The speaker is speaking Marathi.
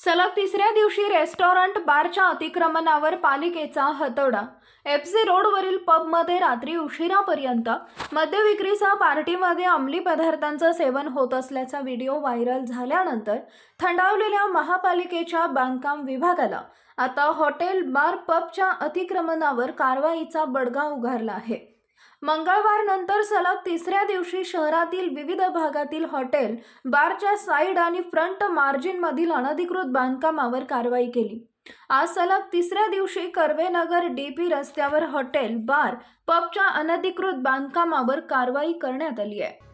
सलग तिसऱ्या दिवशी रेस्टॉरंट बारच्या अतिक्रमणावर पालिकेचा हतोडा. एफ सी रोडवरील पबमध्ये रात्री उशिरापर्यंत मद्यविक्रीसह पार्टीमध्ये अंमली पदार्थांचं सेवन होत असल्याचा व्हिडिओ व्हायरल झाल्यानंतर थंडावलेल्या महापालिकेच्या बांधकाम विभागाला आता हॉटेल बार पबच्या अतिक्रमणावर कारवाईचा बडगा उगारला आहे. मंगळवार नंतर सलग तिसऱ्या दिवशी शहरातील विविध भागातील हॉटेल बारच्या साईड आणि फ्रंट मार्जिनमधील अनधिकृत बांधकामावर कारवाई केली. आज सलग तिसऱ्या दिवशी कर्वेनगर डी पी रस्त्यावर हॉटेल बार पबच्या अनधिकृत बांधकामावर कारवाई करण्यात आली आहे.